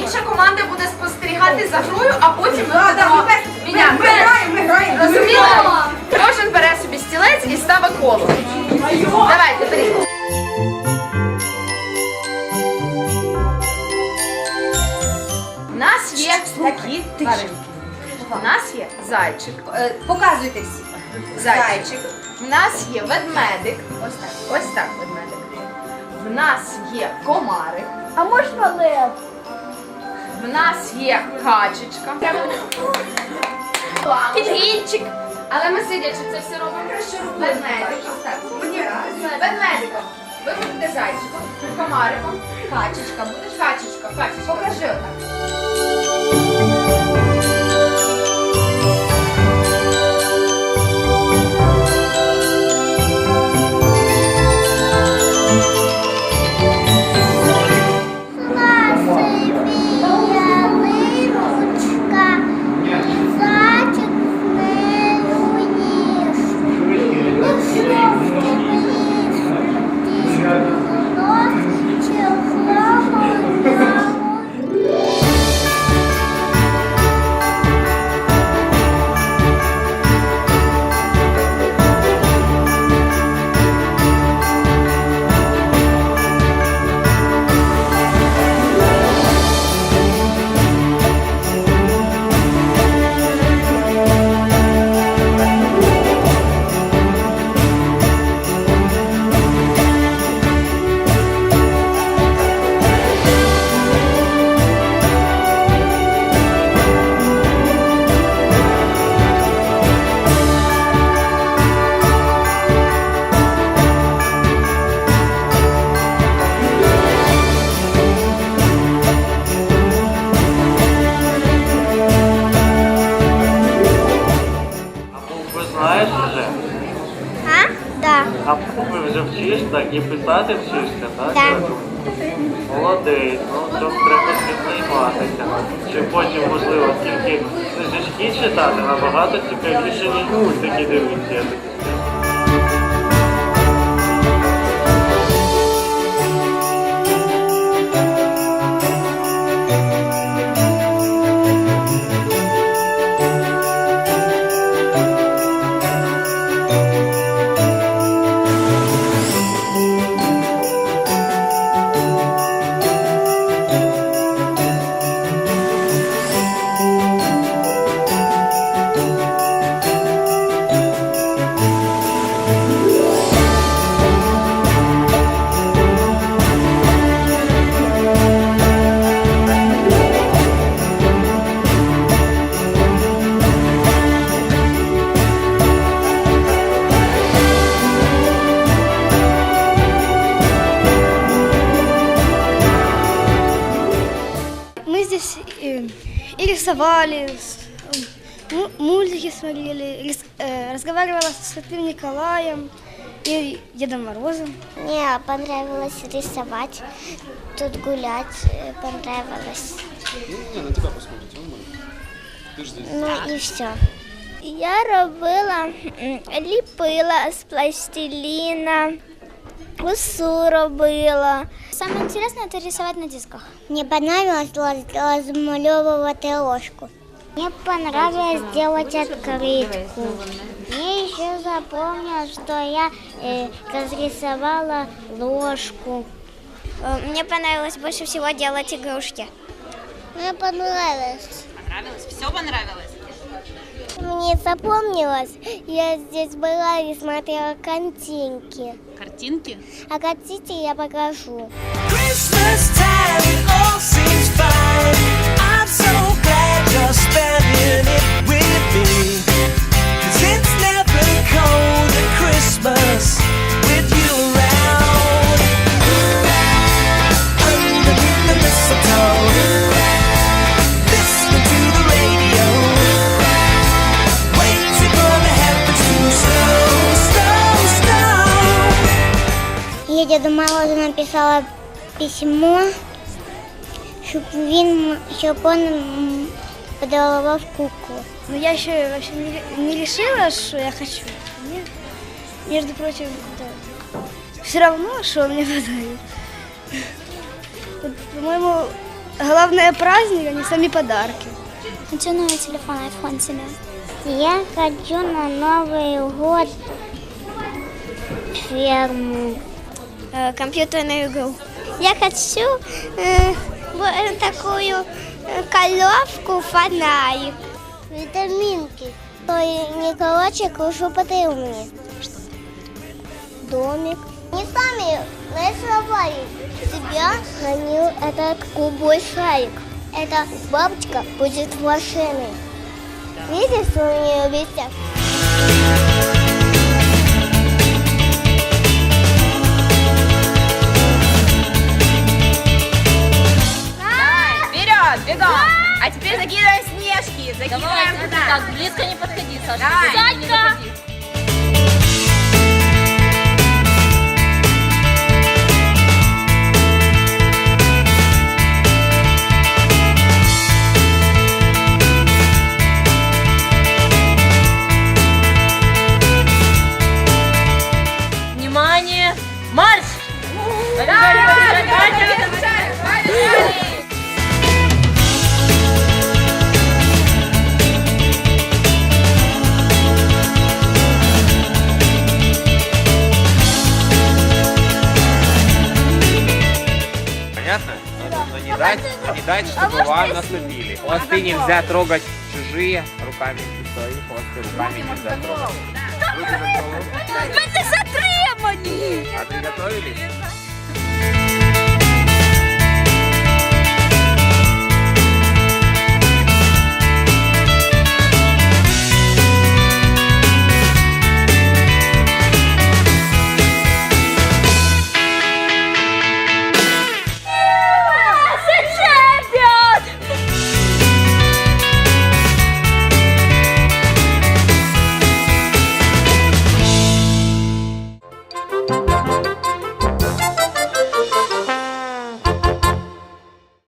інша команда буде спостерігати за грою, а потім ми будемо Ми граємо, ми граємо. Розуміли? Кожен бере собі стілець і ставить коло. Давайте, беріть. У нас є такі тваринки. У нас є зайчик. Е, Показуйте всі. Зайчик. У нас є ведмедик. Ось так. Ось так ведмедик. В нас є комарик. А можна лев? В нас є качечка. Підгінчик. Але ми сидячи це все робимо. Ведмедик. Ось так. Ведмедиком. Ви будете зайчиком, комариком. Качечка, будеш? Качечка, качечка. Покажи отак. Так і писати вчишся, так? Так. Молодець, ну цьому треба цим займатися. Чи потім, можливо, тільки книжечки читати, набагато цікавіше, ніж мультики дивитися. рисовали, с- му- мультики смотрели, рис- э, разговаривала со Святым Николаем и Дедом Морозом. Мне понравилось рисовать, тут гулять э, понравилось. Не, на тебя посмотрите, он маленький. Ты же здесь. Ну і все. Я робила, м, ліпила з пластиліна, Усу робила. Саме інтересне це рисувати на дисках. Мені понравилось розмальовувати ложку. Мне понравилось делать открытку. Мне еще запомнилось, что я э, разрисовала ложку. Мне понравилось больше всего делать игрушки. Мне понравилось. Понравилось? Все понравилось? Мне запомнилось, я здесь была и смотрела картинки. Картинки? А хотите, я покажу. Christmas написала письмо, щоб він, щоб он подарував куклу. Но я еще вообще не, не решила, что я хочу. Мне, между прочим, все равно, что он мне подарит. Вот по-моему, главное праздник, а не сами подарки. Хочу новый телефон, iPhone себе. Я хочу на Новый год ферму. Компьютерную игру. Я хочу э, вот такую э, коровку фонарик. Витаминки. Ой, короче, кружу подарил мне. Домик. Не сами нарисовали. Себя хранил этот голубой шарик. Эта бабочка будет машиной. Видишь, что у нее висят? Бегом. А теперь закидываем снежки. Закидываем туда. Так, близко не подходи, Саша. Давай. Близко не подходи. Но не дать, но не дать, чтобы вам наступили. Хвосты нельзя трогать чужие, руками свои хвосты руками нельзя трогать. Руки за голову. Ми не затримані! А приготовились?